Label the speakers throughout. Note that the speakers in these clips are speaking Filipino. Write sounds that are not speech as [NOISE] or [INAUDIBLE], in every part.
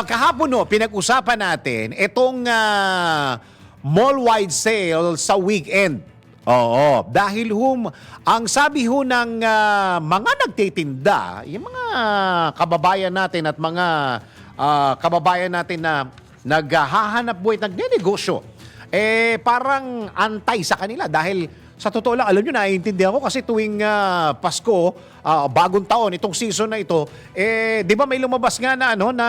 Speaker 1: ah, kahapon no, pinag-usapan natin itong ah, mall-wide sale sa weekend. Oo, dahil hum, ang sabi ho ng ah, mga nagtitinda, yung mga kababayan natin at mga ah, kababayan natin na naghahanap buhay, nagnenegosyo, eh parang antay sa kanila dahil sa totoo lang, alam nyo, naiintindihan ko kasi tuwing ah, Pasko, ah, bagong taon, itong season na ito, eh, di ba may lumabas nga na, ano, na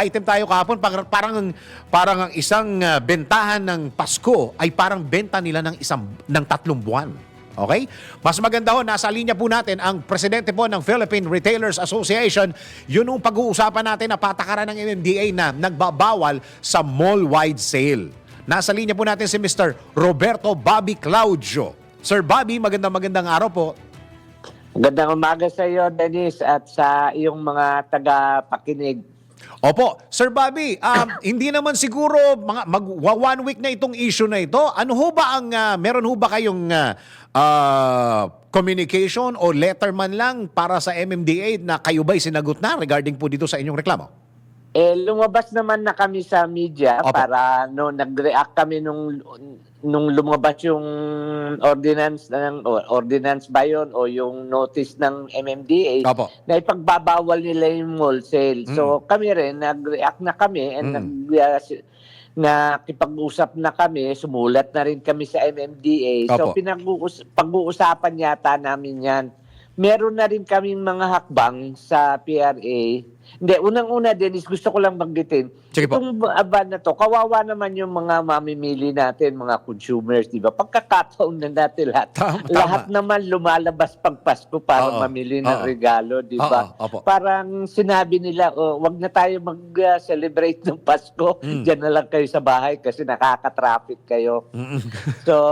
Speaker 1: item tayo kahapon, parang, parang, ang isang ah, bentahan ng Pasko ay parang benta nila ng, isang, ng tatlong buwan. Okay? Mas maganda ho, nasa linya po natin ang presidente po ng Philippine Retailers Association. Yun ang pag-uusapan natin na patakaran ng MMDA na nagbabawal sa mall-wide sale. Nasa linya po natin si Mr. Roberto Bobby Claudio. Sir Bobby, magandang magandang araw po.
Speaker 2: Magandang umaga sa iyo, Dennis, at sa iyong mga taga-pakinig.
Speaker 1: Opo, Sir Bobby, um, [COUGHS] hindi naman siguro mga mag one week na itong issue na ito. Ano ho ba ang ah, meron ho ba kayong ah, ah, communication o letter man lang para sa MMDA na kayo ba'y sinagot na regarding po dito sa inyong reklamo?
Speaker 2: Eh, lumabas naman na kami sa media
Speaker 1: Opo.
Speaker 2: para no, nag-react kami nung nung lumabas yung ordinance ng ordinance ba yun o yung notice ng MMDA
Speaker 1: Opo.
Speaker 2: na ipagbabawal nila yung mall sale. So
Speaker 1: Mm.
Speaker 2: kami rin nag-react na kami and
Speaker 1: Mm.
Speaker 2: nag uh, si- nakipag-usap na kami, sumulat na rin kami sa MMDA. So
Speaker 1: Opo.
Speaker 2: pinag-uus- pag-uusapan yata namin 'yan. Meron na rin kaming mga hakbang sa PRA. Hindi, unang-una, Dennis, gusto ko lang banggitin.
Speaker 1: Sige po.
Speaker 2: Itong ban na to, kawawa naman yung mga mamimili natin, mga consumers, di ba? Pagkakataon na natin lahat.
Speaker 1: Tama, tama.
Speaker 2: Lahat naman lumalabas pag Pasko para
Speaker 1: Oo.
Speaker 2: mamili ng
Speaker 1: Oo.
Speaker 2: regalo, di ba?
Speaker 1: Oo, opo.
Speaker 2: Parang sinabi nila, oh, wag na tayo mag-celebrate ng Pasko.
Speaker 1: Mm. [LAUGHS]
Speaker 2: Diyan na lang kayo sa bahay kasi nakaka-traffic kayo.
Speaker 1: Mm-mm.
Speaker 2: So, [LAUGHS]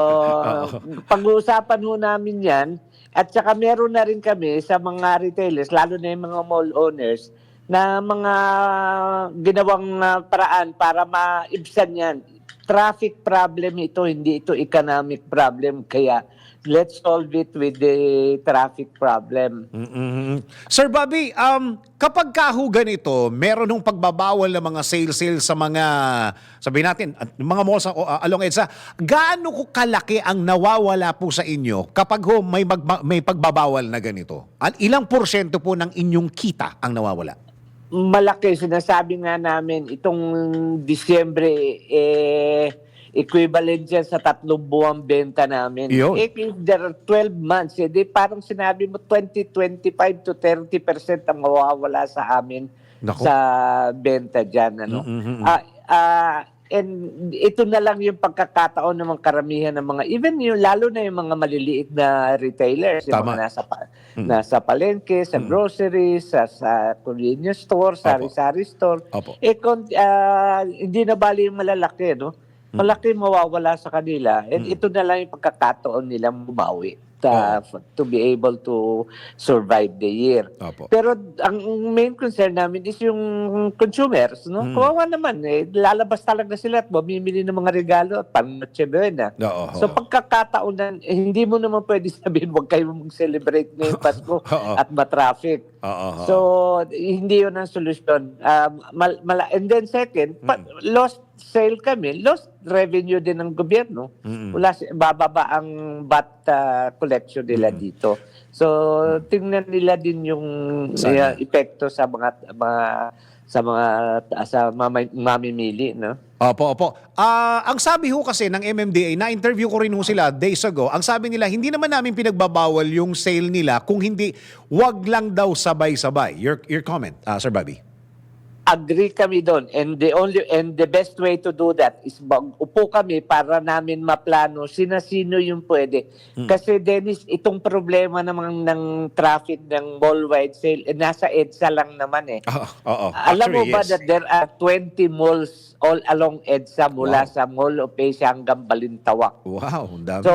Speaker 1: Oo.
Speaker 2: pag-uusapan ho namin yan. At saka meron na rin kami sa mga retailers, lalo na yung mga mall owners, na mga ginawang ah, paraan para maibsan yan. Traffic problem ito, hindi ito economic problem. Kaya let's solve it with the traffic problem.
Speaker 1: Mm-mm. Sir Bobby, um, kapag kaho ganito, meron hong pagbabawal ng mga sale-sale sa mga, sabihin natin, at mga malls uh, along EDSA, gaano ko kalaki ang nawawala po sa inyo kapag ho may, magba- may pagbabawal na ganito? At ilang porsyento po ng inyong kita ang nawawala?
Speaker 2: malaki sinasabi nga namin itong Disyembre eh equivalent yan sa tatlong buwang benta namin.
Speaker 1: Yun.
Speaker 2: Eh, if there are 12 months, eh, di parang sinabi mo 20, 25 to 30% ang mawawala sa amin
Speaker 1: Nako.
Speaker 2: sa benta dyan. Ano?
Speaker 1: Mm-mm.
Speaker 2: Ah, ah, and ito na lang yung pagkakataon ng mga karamihan ng mga, even yung lalo na yung mga maliliit na retailers, yung
Speaker 1: Tama.
Speaker 2: mga nasa, pa,
Speaker 1: Mm.
Speaker 2: nasa palengke, sa
Speaker 1: Mm.
Speaker 2: groceries, sa, sa convenience store, sa
Speaker 1: Opo.
Speaker 2: sari store,
Speaker 1: Opo.
Speaker 2: eh, kon, ah, hindi na bali yung malalaki, no? Malaki mawawala sa kanila. And
Speaker 1: Mm.
Speaker 2: ito na lang yung pagkakataon nila bumawi ta- to be able to survive the year.
Speaker 1: Opo.
Speaker 2: Pero ang main concern namin is yung consumers, no?
Speaker 1: Mm.
Speaker 2: Kawawa naman eh, lalabas talaga sila at mamimili ng mga regalo at pang Noche Buena.
Speaker 1: Oo.
Speaker 2: So pagkakataon na, eh, hindi mo naman pwede [LAUGHS] sabihin huwag kayo mag-celebrate ngayong [LAUGHS] Pasko at matraffic.
Speaker 1: Oo.
Speaker 2: So hindi yun ang solusyon. Um, mal- mala- and then second, pa-
Speaker 1: Mm.
Speaker 2: lost sale kami, lost revenue din ng gobyerno.
Speaker 1: Mm-mm.
Speaker 2: Wala si- bababa ang VAT uh, collection nila
Speaker 1: Mm.
Speaker 2: dito. So tingnan nila din yung
Speaker 1: Sana.
Speaker 2: uh, epekto sa mga mga sa mga sa mamay- mamimili, no?
Speaker 1: Opo, opo. Ah, ang sabi ho kasi ng MMDA, na-interview ko rin ho sila days ago, ang sabi nila, hindi naman namin pinagbabawal yung sale nila kung hindi, wag lang daw sabay-sabay. Your, your comment, ah, Sir Bobby.
Speaker 2: Agree kami doon and the only and the best way to do that is upo kami para namin maplano sina-sino yung pwede.
Speaker 1: Hmm.
Speaker 2: Kasi Dennis, itong problema naman ng traffic ng mall-wide sale, eh, nasa EDSA lang naman eh.
Speaker 1: Oo, oo.
Speaker 2: Alam mo
Speaker 1: Actually,
Speaker 2: ba
Speaker 1: yes.
Speaker 2: that there are 20 malls all along EDSA mula
Speaker 1: Wow.
Speaker 2: sa Mall of Asia hanggang Balintawak.
Speaker 1: Wow, dami.
Speaker 2: So,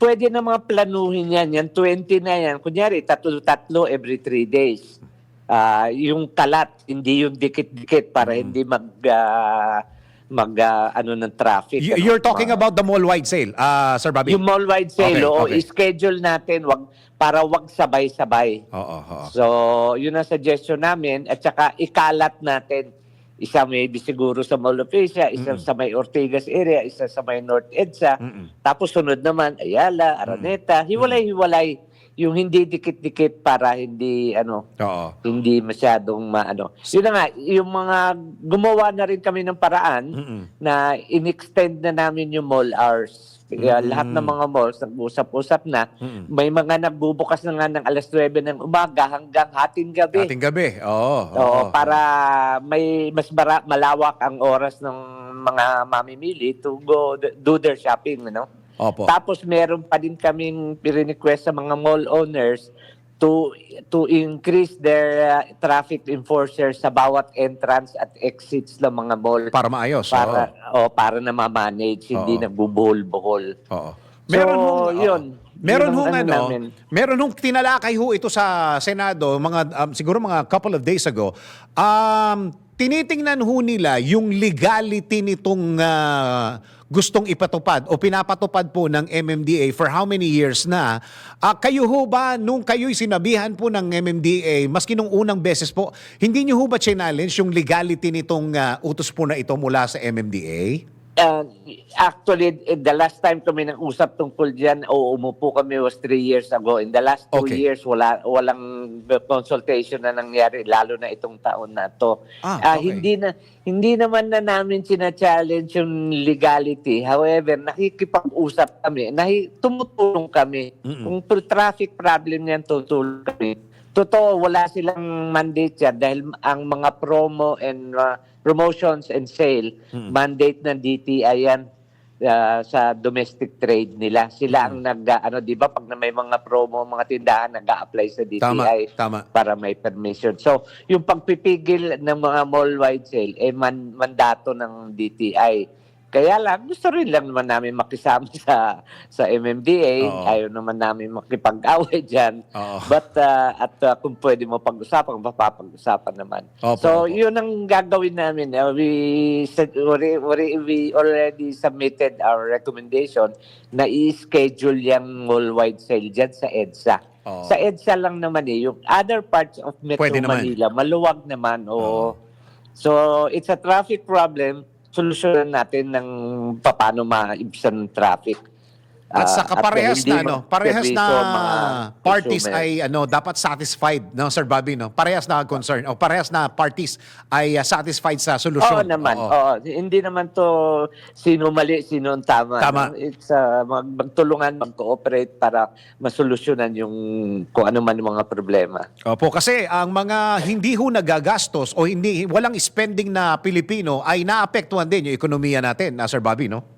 Speaker 2: pwede na mga planuhin yan. Yan, 20 na yan. Kunyari, tatlo-tatlo every 3 days. Ah, yung kalat, hindi yung dikit-dikit para hindi mag... ah, mag ah, ano ng traffic.
Speaker 1: Y-
Speaker 2: ano,
Speaker 1: you're talking
Speaker 2: mga-
Speaker 1: about the mall-wide sale, ah, Sir Bobby?
Speaker 2: yung mall-wide sale,
Speaker 1: Okay,
Speaker 2: oo,
Speaker 1: okay.
Speaker 2: schedule natin wag para wag sabay-sabay.
Speaker 1: Oo, oo.
Speaker 2: So, yun ang suggestion namin at saka ikalat natin Isa maybe siguro sa Mall of Asia, isa sa may Ortigas area, isa sa may North EDSA.
Speaker 1: Mm-mm.
Speaker 2: Tapos sunod naman, Ayala, Araneta. Hiwalay-hiwalay yung hindi dikit-dikit para hindi ano
Speaker 1: Oo.
Speaker 2: hindi masyadong maano. Yun na nga, yung mga gumawa na rin kami ng paraan
Speaker 1: Mm-mm.
Speaker 2: na in-extend na namin yung mall hours. Kaya
Speaker 1: Mm.
Speaker 2: lahat ng mga malls nag-usap-usap na.
Speaker 1: Mm-mm.
Speaker 2: May mga nagbubukas na nga ng alas 9 ng umaga hanggang hating gabi.
Speaker 1: Ating gabi. Oo.
Speaker 2: Oo, para may mas bara, malawak ang oras ng mga mamimili to go do their shopping, no?
Speaker 1: Opo.
Speaker 2: Tapos meron pa din kaming request sa mga mall owners to to increase their uh, traffic enforcers sa bawat entrance at exits ng mga mall
Speaker 1: Para maayos.
Speaker 2: para oh, para na ma-manage, hindi
Speaker 1: Oo.
Speaker 2: nagbubuhol-buhol.
Speaker 1: Oo. Meron
Speaker 2: So,
Speaker 1: hong, oo.
Speaker 2: yun.
Speaker 1: Meron
Speaker 2: Yun
Speaker 1: hong
Speaker 2: ano
Speaker 1: ano,
Speaker 2: namin.
Speaker 1: meron hong tinalakay ho ito sa Senado mga um, siguro mga couple of days ago. Um tinitingnan ho nila yung legality nitong ah, gustong ipatupad o pinapatupad po ng MMDA for how many years na. Ah, kayo ho ba, nung kayo'y sinabihan po ng MMDA, maski nung unang beses po, hindi nyo ho ba challenge yung legality nitong ah, utos po na ito mula sa MMDA?
Speaker 2: Uh, actually, eh, the last time kami nag-usap tungkol dyan, o umupo kami was three years ago. In the last two
Speaker 1: Okay.
Speaker 2: years, wala, walang consultation na nangyari, lalo na itong taon na to.
Speaker 1: Ah,
Speaker 2: Ah,
Speaker 1: okay.
Speaker 2: hindi na hindi naman na namin sina-challenge yung legality. However, nakikipag-usap kami, nahi, tumutulong kami.
Speaker 1: Mm-mm.
Speaker 2: Kung traffic problem yan, tutulong kami. Totoo, wala silang mandate yan dahil ang mga promo and uh, promotions and sale,
Speaker 1: Mm-mm.
Speaker 2: mandate ng DTI yan uh, sa domestic trade nila. Sila ang nag, ano, di ba, pag na may mga promo, mga tindahan, nag-a-apply sa DTI
Speaker 1: Tama, tama.
Speaker 2: para may permission. So, yung pagpipigil ng mga mall-wide sale, eh, man, mandato ng DTI. Kaya lang, gusto rin lang naman namin makisama [LAUGHS] sa sa MMDA.
Speaker 1: Oo.
Speaker 2: Ayaw naman namin makipag-away [LAUGHS] dyan.
Speaker 1: Oo.
Speaker 2: But, uh, at uh, kung pwede mo pag-usapan, mapapag-usapan naman.
Speaker 1: Opo,
Speaker 2: so,
Speaker 1: opo.
Speaker 2: yun ang gagawin namin. Uh, we, said- we, we, we already submitted our recommendation na i-schedule yung mall-wide sale dyan sa EDSA.
Speaker 1: Oo.
Speaker 2: Sa EDSA lang naman eh. Yung other parts of Metro
Speaker 1: Pwede naman.
Speaker 2: Manila, maluwag naman. Oo.
Speaker 1: Oo.
Speaker 2: So, it's a traffic problem. Solusyonan natin ng paano maibsan traffic.
Speaker 1: At
Speaker 2: Ah,
Speaker 1: saka parehas
Speaker 2: hindi
Speaker 1: na ano, parehas na parties ay ano dapat satisfied, no Sir Bobby, no? Parehas na concern o parehas na parties ay uh, satisfied sa solusyon.
Speaker 2: Oo naman.
Speaker 1: Oo.
Speaker 2: Oo. Hindi naman to sino mali, sino ang tama.
Speaker 1: Tama.
Speaker 2: no? It's uh, mag- magtulungan, mag-cooperate para masolusyonan yung kung ano man yung mga problema.
Speaker 1: Opo, kasi ang mga hindi ho nagagastos o hindi walang spending na Pilipino ay naapektuhan din yung ekonomiya natin, na Sir Bobby, no?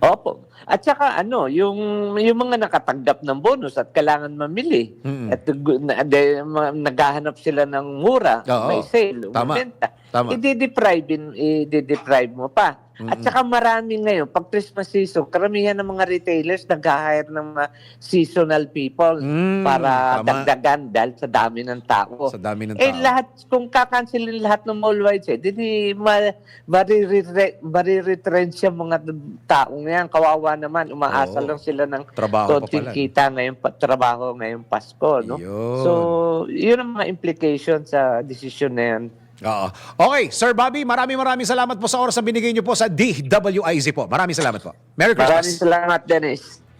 Speaker 2: Opo. At saka ano, yung yung mga nakatanggap ng bonus at kailangan mamili.
Speaker 1: Mm-mm.
Speaker 2: At na, de, ma- naghahanap sila ng mura,
Speaker 1: Oo.
Speaker 2: may sale,
Speaker 1: Tama.
Speaker 2: umibenta.
Speaker 1: Tama.
Speaker 2: I-deprive, in- i-deprive mo pa. At saka marami ngayon, pag Christmas season, karamihan ng mga retailers nag-hire ng mga seasonal people
Speaker 1: Mm,
Speaker 2: para
Speaker 1: tama.
Speaker 2: dagdagan dahil sa dami ng tao.
Speaker 1: Sa dami ng
Speaker 2: Eh
Speaker 1: tao.
Speaker 2: lahat, kung kakansilin lahat ng mall wide sale, di ma, mariretrench yung mga taong yan. Kawawa naman, umaasa
Speaker 1: Oo.
Speaker 2: lang sila ng
Speaker 1: Trabaho
Speaker 2: konting kita ngayong trabaho ngayong Pasko. No?
Speaker 1: Yun.
Speaker 2: So, yun ang mga implications sa decision na yan.
Speaker 1: Oo. Okay, Sir Bobby, maraming maraming salamat po sa oras na binigay niyo po sa DWIZ po. Maraming salamat po. Merry
Speaker 2: Maraming
Speaker 1: Christmas.
Speaker 2: salamat, Dennis.